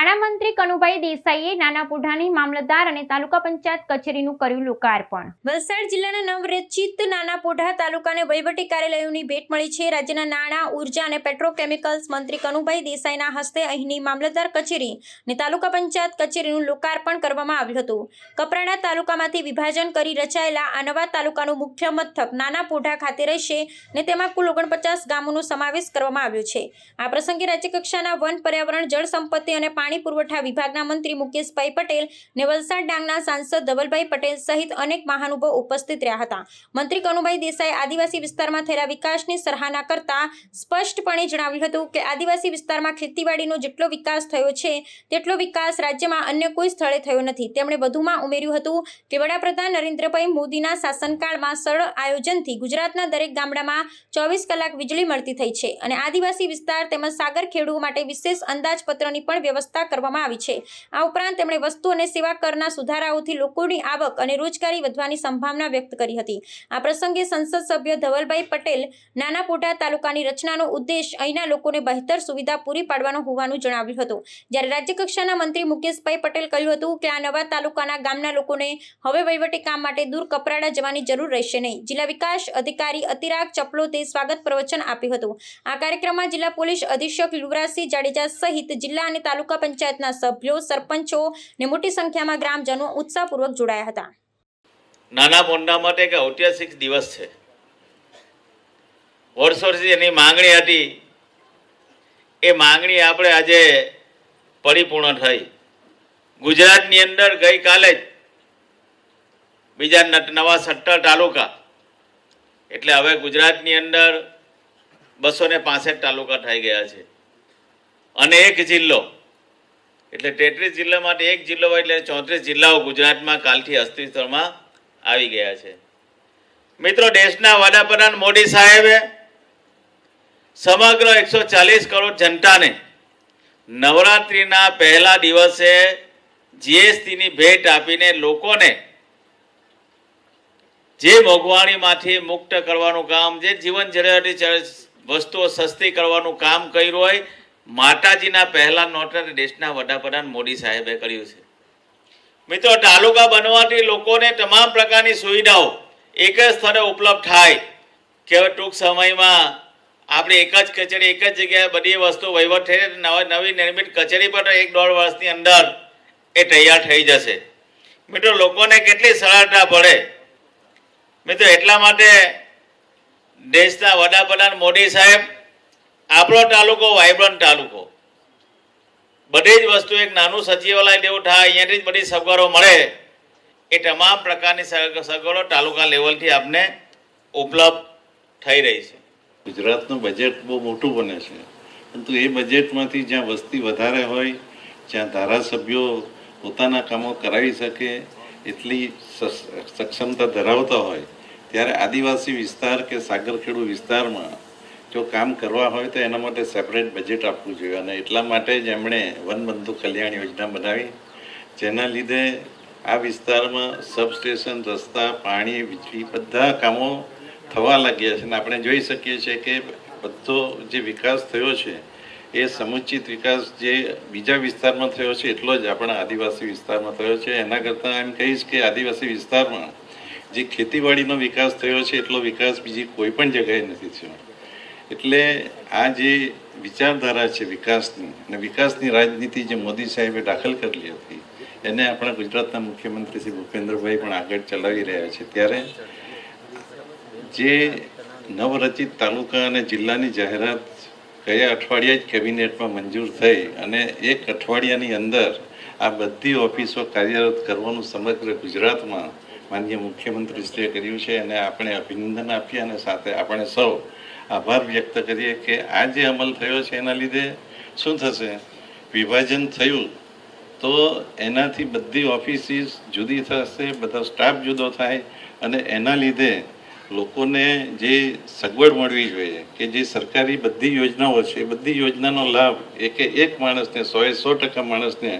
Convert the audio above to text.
નાણામંત્રી કનુભાઈ દેસાઈએ નાના પુઢાની મામલતદાર અને તાલુકા પંચાયત કચેરીનું કર્યું લોકાર્પણ. વલસાડ જિલ્લાના નવરચિત નાના પોઢા તાલુકાને વહીવટી કાર્યાલયોની ભેટ મળી છે. રાજ્યના નાણાં, ઊર્જા અને પેટ્રોકેમિકલ્સ મંત્રી કનુભાઈ દેસાઈના હસ્તે અહીંની મામલતદાર કચેરી અને તાલુકા પંચાયત કચેરીનું લોકાર્પણ કરવામાં આવ્યું હતું. કપરાડા તાલુકામાંથી વિભાજન કરી રચાયેલા આ નવા તાલુકાનું મુખ્ય મથક નાના પોઢા ખાતે રહેશે અને તેમાં કુલ ઓગણપચાસ ગામોનો સમાવેશ કરવામાં આવ્યો છે. આ પ્રસંગે રાજ્યકક્ષાના વન પર્યાવરણ, જળ સંપત્તિ અને પાણી પુરવઠા વિભાગના મંત્રી મુકેશભાઈ પટેલ ને વલસાડ ડાંગના સાંસદ ધવલભાઈ પટેલ સહિત અનેક મહાનુભાવ ઉપસ્થિત રહ્યા હતા. મંત્રી કનુભાઈ દેસાઈ આદિવાસી વિસ્તારમાં થયેલા વિકાસની સરાહના કરતા સ્પષ્ટપણે જણાવ્યું હતું કે આદિવાસી વિસ્તારમાં ખેતીવાડીનો જેટલો વિકાસ થયો છે, તેટલો વિકાસ રાજ્યમાં અન્ય કોઈ સ્થળે થયો નથી. તેમણે વધુમાં ઉમેર્યું હતું કે વડાપ્રધાન નરેન્દ્રભાઈ મોદીના શાસનકાળમાં સરળ આયોજનથી ગુજરાતના દરેક ગામડામાં ચોવીસ કલાક વીજળી મળતી થઈ છે અને આદિવાસી વિસ્તાર તેમજ સાગર ખેડૂતો માટે વિશેષ અંદાજપત્રની પણ વ્યવસ્થા કરવામાં આવી છે. આ ઉપરાંત તેમણે વસ્તુ અને સેવા કરના સુધારાઓથી લોકોની આવક અને રોજગારી વધવાની સંભાવના વ્યક્ત કરી હતી. આ પ્રસંગે સંસદ સભ્ય ધવલભાઈ પટેલ નાના પોટા તાલુકાની રચનાનો ઉદ્દેશ અહીંના લોકોને બહેતર સુવિધા પૂરી પાડવાનો હોવાનું જણાવ્યું હતું. જ્યારે રાજ્યકક્ષાના મંત્રી મુકેશભાઈ પટેલ કહ્યું હતું કે આ નવા તાલુકાના ગામના લોકોને હવે વહીવટી કામ માટે દૂર કપરાડા જવાની જરૂર રહેશે નહીં. જિલ્લા વિકાસ અધિકારી અતિરાગ ચપલોતે સ્વાગત પ્રવચન આપ્યું હતું. આ કાર્યક્રમમાં જિલ્લા પોલીસ અધિક્ષક યુવરાજસિંહ જાડેજા સહિત જિલ્લા અને તાલુકા પંચાયતના સભ્યો, સરપંચો ને મોટી સંખ્યામાં ગ્રામજનો ઉત્સાહપૂર્વક જોડાયા હતા. નાના મોંડા માટે એક ઐતિહાસિક દિવસ છે. વર્ષોથી એની માંગણી હતી. એ માંગણી આપણે આજે પરિપૂર્ણ થઈ. ગુજરાતની અંદર ગઈકાલે જ બીજા નવા સત્તર તાલુકા, એટલે હવે ગુજરાતની અંદર બસો ને તાલુકા થઈ ગયા છે. અને એક જિલ્લો એટલે તેત્રીસ જિલ્લા માટે એક જિલ્લો હોય એટલે ચોત્રીસ જિલ્લાઓ ગુજરાતમાં કાલથી અસ્તિત્વમાં આવી ગયા છે. મિત્રો, દેશના વડાપ્રધાન મોદી સાહેબે સમગ્ર એકસો ચાલીસ કરોડ જનતાને નવરાત્રિના પહેલા દિવસે જીએસટીની ભેટ આપીને લોકોને જે મોંઘવારીમાંથી મુક્ત કરવાનું કામ, જે જીવન જરૂરિયાતી વસ્તુઓ સસ્તી કરવાનું કામ કર્યું હોય માતાજીના પહેલા નોટર દેશના વડાપ્રધાન મોદી સાહેબે કર્યું છે. મિત્રો તાલુકા બનવાથી લોકોને તમામ પ્રકારની સુવિધાઓ એક જ સ્થળે ઉપલબ્ધ થાય. કે ટૂંક સમયમાં આપણે એક જ કચેરી, એક જ જગ્યાએ બધી વસ્તુ વહીવટ થઈ નવા, નવી નિર્મિત કચેરી પણ એક દોઢ વર્ષની અંદર એ તૈયાર થઈ જશે. મિત્રો, લોકોને કેટલી સરળતા પડે? મિત્રો, એટલા માટે દેશના વડાપ્રધાન મોદી સાહેબ આપણો તાલુકો વાઇબ્રન્ટ તાલુકો. બધી જ વસ્તુ એક નાનું સચિવાલય જેવું થાય, અહીંયાથી જ બધી સગવડો મળે. એ તમામ પ્રકારની સગ- સગવડો તાલુકા લેવલથી આપને ઉપલબ્ધ થઈ રહી છે. ગુજરાતનું બજેટ બહુ મોટું બને છે. પરંતુ એ બજેટમાંથી જ્યાં વસ્તી વધારે હોય, જ્યાં ધારાસભ્યો પોતાના કામો કરાવી શકે, એટલી સક્ષમતા ધરાવતા હોય, ત્યારે આદિવાસી વિસ્તાર કે સાગરખેડુ વિસ્તારમાં જો કામ કરવા હોય તો એના માટે સેપરેટ બજેટ આપવું જોઈએ. અને એટલા માટે જ એમણે વનબંધુ કલ્યાણ યોજના બનાવી, જેના લીધે આ વિસ્તારમાં સબસ્ટેશન રસ્તા, પાણી, વીજળી બધા કામો થવા લાગ્યા છે. અને આપણે જોઈ શકીએ છીએ કે બધો જે વિકાસ થયો છે, એ સમુચિત વિકાસ જે બીજા વિસ્તારમાં થયો છે, એટલો જ આપણા આદિવાસી વિસ્તારમાં થયો છે. એના કરતાં એમ કહીશ કે આદિવાસી વિસ્તારમાં જે ખેતીવાડીનો વિકાસ થયો છે, એટલો વિકાસ બીજી કોઈ પણ જગ્યાએ નથી થયો. એટલે આ જે વિચારધારા છે વિકાસની અને વિકાસની રાજનીતિ જે મોદી સાહેબે દાખલ કરેલી હતી, એને આપણા ગુજરાતના મુખ્યમંત્રી શ્રી ભૂપેન્દ્રભાઈ પણ આગળ ચલાવી રહ્યા છે. ત્યારે જે નવરચિત તાલુકા અને જિલ્લાની જાહેરાત ગયા અઠવાડિયે જ કેબિનેટમાં મંજૂર થઈ અને એક અઠવાડિયાની અંદર આ બધી ઓફિસો કાર્યરત કરવાનું સમગ્ર ગુજરાતમાં માનનીય મુખ્યમંત્રીશ્રીએ કર્યું છે. અને આપણે અભિનંદન આપીએ અને સાથે આપણે સૌ આભાર વ્યક્ત કરીએ કે આ જે અમલ થયો છે એના લીધે શું થશે? વિભાજન થયું તો એનાથી બધી ઓફિસીસ જુદી થશે, બધો સ્ટાફ જુદો થાય અને એના લીધે લોકોને જે સગવડ મળવી જોઈએ કે જે સરકારી બધી યોજનાઓ છે, એ બધી યોજનાનો લાભ એકે એક માણસને, સો એ સો ટકા માણસને